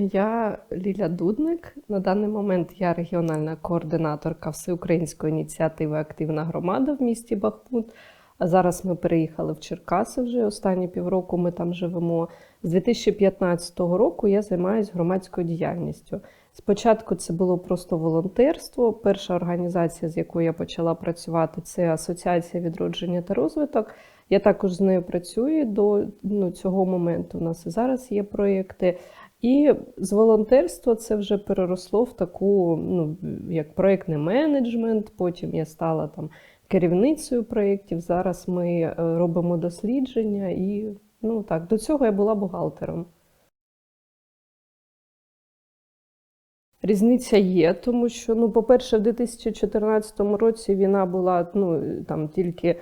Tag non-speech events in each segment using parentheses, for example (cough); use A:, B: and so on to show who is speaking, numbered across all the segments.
A: Я Ліля Дудник. На даний момент я регіональна координаторка всеукраїнської ініціативи Активна громада в місті Бахмут. А зараз ми переїхали в Черкаси вже останні півроку. Ми там живемо. З 2015 року я займаюся громадською діяльністю. Спочатку це було просто волонтерство. Перша організація, з якою я почала працювати, це Асоціація відродження та розвиток. Я також з нею працюю до ну, цього моменту. У нас і зараз є проєкти. І з волонтерства це вже переросло в таку, ну як проєктний менеджмент. Потім я стала там керівницею проєктів. Зараз ми е, робимо дослідження, і ну так до цього я була бухгалтером. Різниця є, тому що, ну, по-перше, в 2014 році війна була ну, там тільки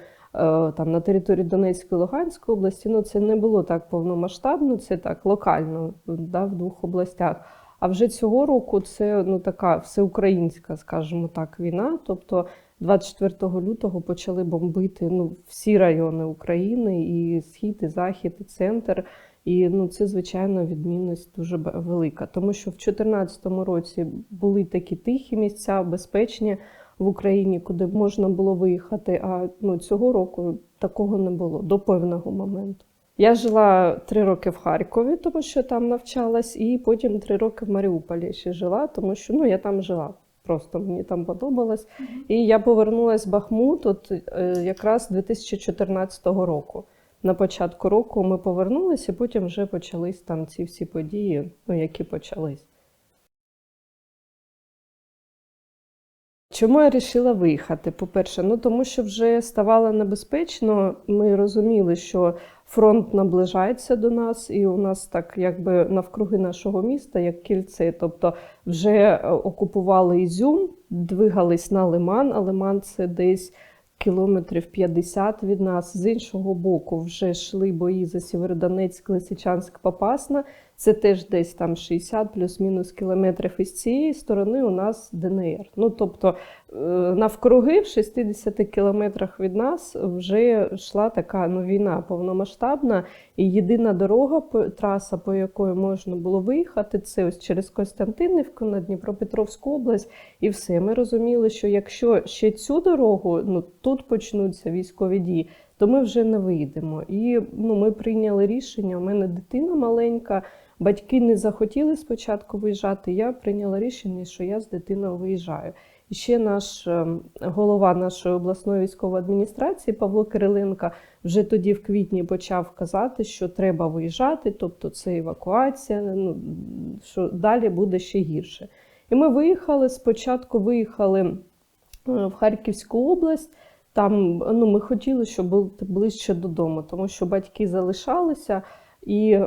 A: там, на території Донецької Луганської області. Ну, це не було так повномасштабно, це так локально да, в двох областях. А вже цього року це ну, така всеукраїнська, скажімо так, війна. Тобто 24 лютого почали бомбити ну, всі райони України, і схід, і захід, і центр. І ну, це, звичайно, відмінність дуже велика. Тому що в 2014 році були такі тихі місця, безпечні в Україні, куди можна було виїхати. А ну, цього року такого не було до певного моменту. Я жила три роки в Харкові, тому що там навчалась, і потім три роки в Маріуполі ще жила, тому що ну, я там жила. Просто мені там подобалось. І я повернулася в Бахмут от, е, якраз 2014 року. На початку року ми повернулися, і потім вже почались там ці всі події, ну, які почались. Чому я вирішила виїхати? По-перше, ну тому що вже ставало небезпечно. Ми розуміли, що фронт наближається до нас, і у нас так якби навкруги нашого міста, як кільце. Тобто вже е, окупували Ізюм, двигались на Лиман, а Лиман це десь кілометрів 50 від нас. З іншого боку, вже йшли бої за Сєвєродонецьк, Лисичанськ, Попасна. Це теж десь там 60 плюс-мінус кілометрів. І з цієї сторони у нас ДНР. Ну тобто е, навкруги в 60 кілометрах від нас вже йшла така ну, війна повномасштабна. І єдина дорога, траса, по якої можна було виїхати, це ось через Костянтинівку на Дніпропетровську область. І все. Ми розуміли, що якщо ще цю дорогу, ну тут почнуться військові дії, то ми вже не вийдемо. І ну, ми прийняли рішення. У мене дитина маленька. Батьки не захотіли спочатку виїжджати. Я прийняла рішення, що я з дитиною виїжджаю. І ще наш ем, голова нашої обласної військової адміністрації Павло Кириленко вже тоді в квітні почав казати, що треба виїжджати, тобто це евакуація, ну, що далі буде ще гірше. І ми виїхали. Спочатку виїхали в Харківську область. Там ну, ми хотіли, щоб бути ближче додому, тому що батьки залишалися. І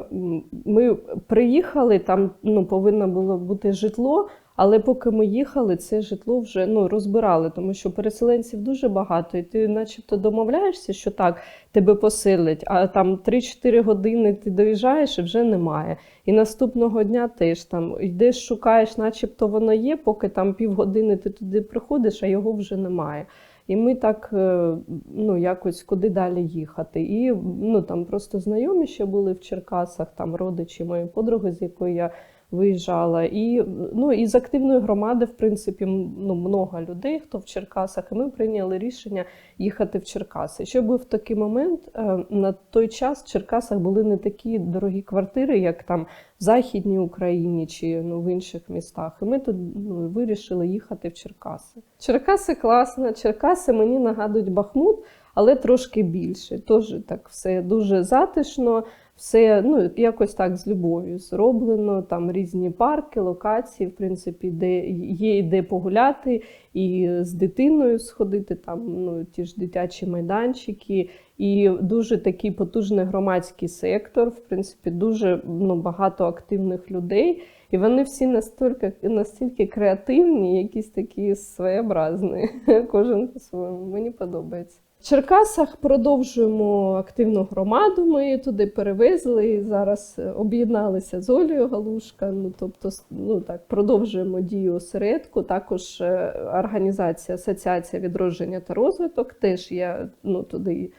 A: ми приїхали, там ну, повинно було бути житло, але поки ми їхали, це житло вже ну, розбирали, тому що переселенців дуже багато, і ти начебто домовляєшся, що так, тебе поселять, а там 3-4 години ти доїжджаєш і вже немає. І наступного дня теж там йдеш, шукаєш, начебто воно є, поки там півгодини ти туди приходиш, а його вже немає. І ми так е, ну, якось куди далі їхати. І ну, там просто знайомі ще були в Черкасах, там родичі мої подруги, з якою я виїжджала. І, ну, і з активної громади, в принципі, ну, много людей, хто в Черкасах, і ми прийняли рішення їхати в Черкаси. Ще був такий момент, е, на той час в Черкасах були не такі дорогі квартири, як там в Західній Україні чи ну, в інших містах. І ми тут ну, вирішили їхати в Черкаси. Черкаси класно, Черкаси мені нагадують Бахмут, але трошки більше. Тож так все дуже затишно, все ну, якось так з любов'ю зроблено. Там різні парки, локації, в принципі, де є і де погуляти, і з дитиною сходити, там ну, ті ж дитячі майданчики. І дуже такий потужний громадський сектор, в принципі, дуже ну, багато активних людей. І вони всі настільки, настільки креативні, якісь такі своєобразні. (laughs) Кожен по-своєму. Мені подобається. В Черкасах продовжуємо активну громаду. Ми її туди перевезли і зараз е, об'єдналися з Олею Галушка. Ну тобто, ну так продовжуємо дію осередку. Також е, організація Асоціація відродження та розвиток. Теж я ну туди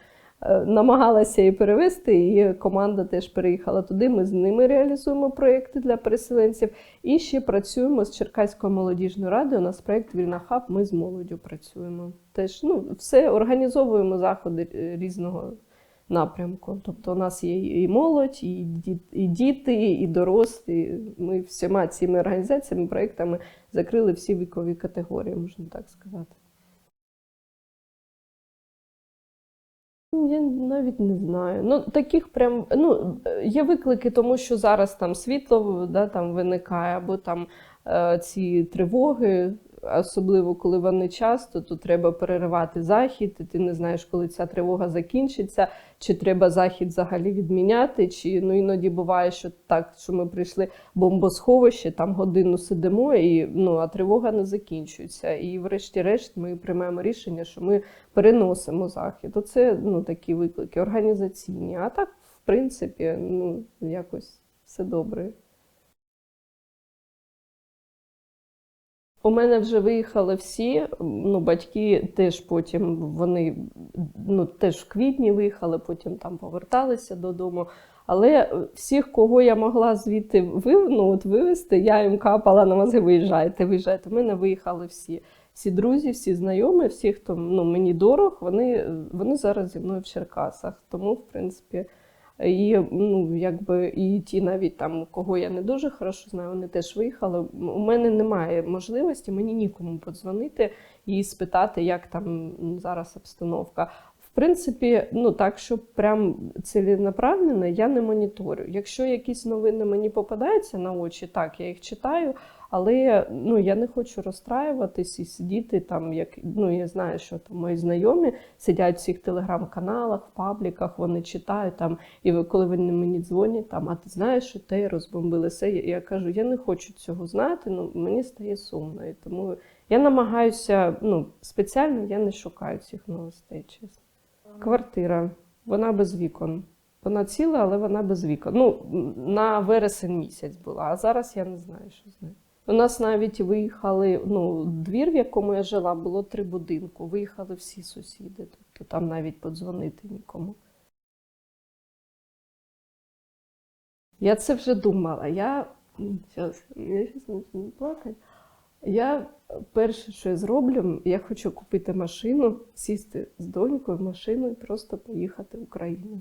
A: намагалася її перевести, і команда теж переїхала туди. Ми з ними реалізуємо проєкти для переселенців. І ще працюємо з Черкаською молодіжною радою. У нас проєкт Вільна хаб. Ми з молоддю працюємо. Теж ну, все організовуємо заходи е, різного напрямку. Тобто, у нас є і молодь, і діти, і дорослі. Ми всіма цими організаціями, проєктами закрили всі вікові категорії, можна так сказати. Я навіть не знаю. Ну, таких прям ну, є виклики, тому що зараз там світло да, там виникає, або там е, ці тривоги, особливо коли вони часто, то треба переривати захід, і ти не знаєш, коли ця тривога закінчиться, чи треба захід взагалі відміняти, чи ну іноді буває, що так, що ми прийшли в бомбосховище, там годину сидимо, і ну а тривога не закінчується. І врешті-решт ми приймаємо рішення, що ми переносимо захід. Оце ну такі виклики організаційні. А так, в принципі, ну якось все добре. У мене вже виїхали всі. Ну, батьки теж потім вони ну, теж в квітні виїхали, потім там поверталися додому. Але всіх, кого я могла звідти вив, ну, от вивезти, я їм капала на мозги, виїжджайте, виїжджайте. У мене виїхали всі. Всі друзі, всі знайомі, всі, хто ну, мені дорог, вони, вони зараз зі мною в Черкасах. Тому, в принципі, і ну, якби і ті навіть там, кого я не дуже хорошо знаю, вони теж виїхали. У мене немає можливості, мені нікому подзвонити і спитати, як там зараз обстановка. Принципі, ну так, щоб прям ціленаправленно я не моніторю. Якщо якісь новини мені попадаються на очі, так я їх читаю, але ну я не хочу розстраюватись і сидіти там, як ну я знаю, що там мої знайомі сидять в всіх телеграм-каналах, в пабліках, вони читають там, і коли вони мені дзвонять, там, а ти знаєш, що те розбомбили все. Я, я кажу, я не хочу цього знати, ну мені стає сумно. І тому я намагаюся, ну спеціально я не шукаю цих новостей, чесно. Квартира, вона без вікон. Вона ціла, але вона без вікон. Ну, на вересень місяць була, а зараз я не знаю, що з нею. У нас навіть виїхали, ну, двір, в якому я жила, було три будинку. Виїхали всі сусіди, тобто там навіть подзвонити нікому. Я це вже думала. Я зараз, почну плакати. Я перше, що я зроблю, я хочу купити машину, сісти з донькою в машину і просто поїхати в Україну.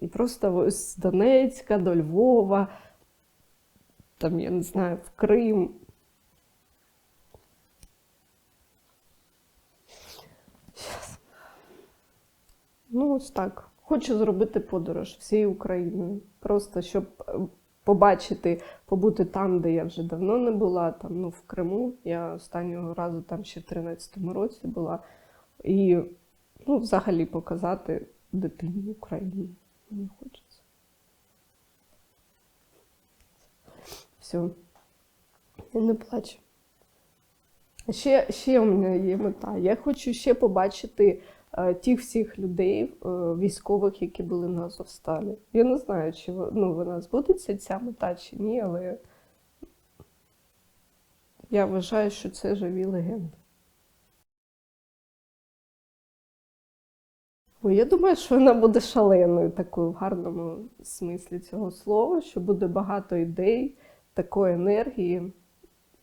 A: І просто ось з Донецька до Львова, там, я не знаю, в Крим. Щас. Ну, ось так. Хочу зробити подорож всією Україною. Просто щоб е, побачити, побути там, де я вже давно не була, там, ну, в Криму. Я останнього разу там ще в 13-му році була. І ну, взагалі показати дитині Україну. Мені хочеться. Все. Я не плачу. Ще, ще у мене є мета. Я хочу ще побачити тих всіх людей, е, військових, які були на Азовсталі. Я не знаю, чи ну, вона збудеться ця мета чи ні, але я вважаю, що це живі легенди. Я думаю, що вона буде шаленою, такою в гарному смислі цього слова, що буде багато ідей, такої енергії.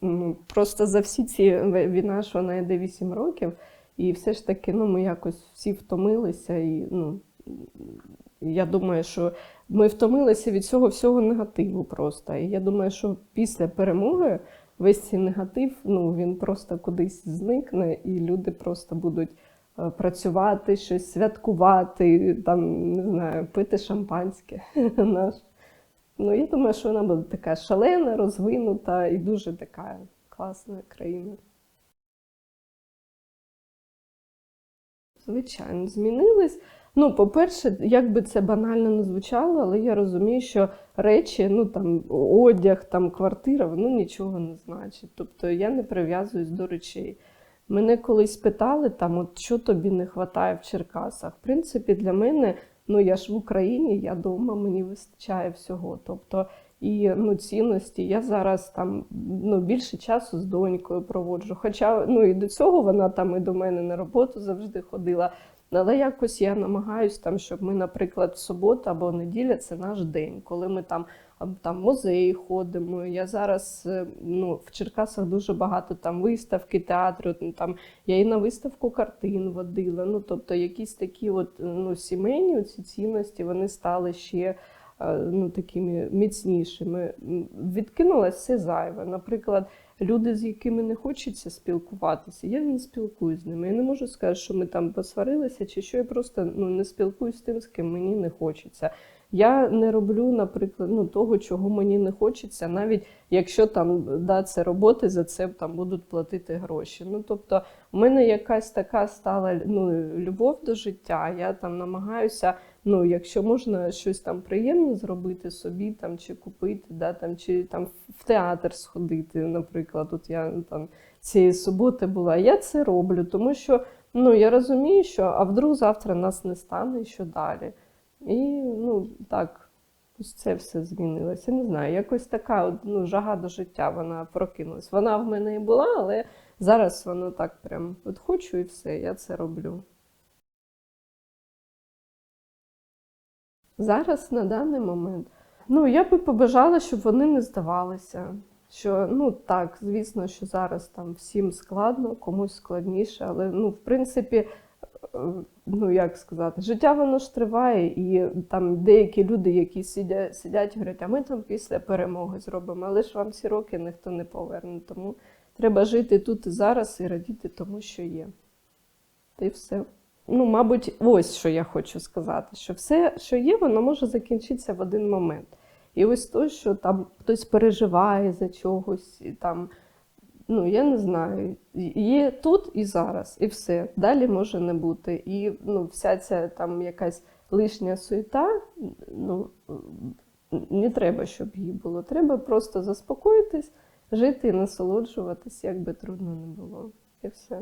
A: Ну, просто за всі ці війна, що вона йде 8 років, і все ж таки ну, ми якось всі втомилися. І, ну, я думаю, що ми втомилися від цього всього негативу просто. І я думаю, що після перемоги весь цей негатив ну, він просто кудись зникне, і люди просто будуть е, працювати, щось святкувати, там, не знаю, пити шампанське. (laughs) Наш. Ну, я думаю, що вона буде така шалена, розвинута і дуже така класна країна. Звичайно, змінились. Ну, по-перше, як би це банально не звучало, але я розумію, що речі, ну там одяг, там квартира, воно нічого не значить. Тобто я не прив'язуюсь до речей. Мене колись питали, там, от що тобі не вистачає в Черкасах. В принципі, для мене, ну я ж в Україні, я вдома, мені вистачає всього. Тобто і ну, цінності. Я зараз там ну, більше часу з донькою проводжу. Хоча ну, і до цього вона там і до мене на роботу завжди ходила. Але якось я намагаюсь там, щоб ми, наприклад, в субота або неділя це наш день, коли ми там, там музеї ходимо. Я зараз е, ну, в Черкасах дуже багато там виставки, театру. Там я і на виставку картин водила. Ну тобто, якісь такі от ну сімейні ці цінності вони стали ще. Е, Ну, такими міцнішими. Відкинулося все зайве. Наприклад, люди, з якими не хочеться спілкуватися, я не спілкуюсь з ними. Я не можу сказати, що ми там посварилися чи що. Я просто ну, не спілкуюсь з тим, з ким мені не хочеться. Я не роблю, наприклад, ну, того, чого мені не хочеться, навіть якщо там да, це роботи, за це там будуть платити гроші. Ну, тобто, у мене якась така стала ну, любов до життя. Я там намагаюся, ну, якщо можна щось там приємне зробити собі там, чи купити, да, там, чи там в театр сходити, наприклад. От я там цієї суботи була. Я це роблю, тому що ну, я розумію, що а вдруг завтра нас не стане і що далі. І ну так, ось це все змінилося. Не знаю, якось така ну, жага до життя вона прокинулась. Вона в мене і була, але зараз воно так прям от хочу і все, я це роблю. Зараз на даний момент. Ну, я би побажала, щоб вони не здавалися. Що ну так, звісно, що зараз там всім складно, комусь складніше, але ну, в принципі, ну як сказати, життя воно ж триває, і там деякі люди, які сидять, сидять, говорять, а ми там після перемоги зробимо, але ж вам ці роки ніхто не поверне. Тому треба жити тут і зараз і радіти тому, що є. Та й все. Ну, мабуть, ось що я хочу сказати: що все, що є, воно може закінчитися в один момент. І ось то, що там хтось переживає за чогось, і там, ну я не знаю, є тут і зараз, і все. Далі може не бути. І ну, вся ця там якась лишня суєта, ну не треба, щоб її було. Треба просто заспокоїтись, жити і насолоджуватись, як би трудно не було. І все.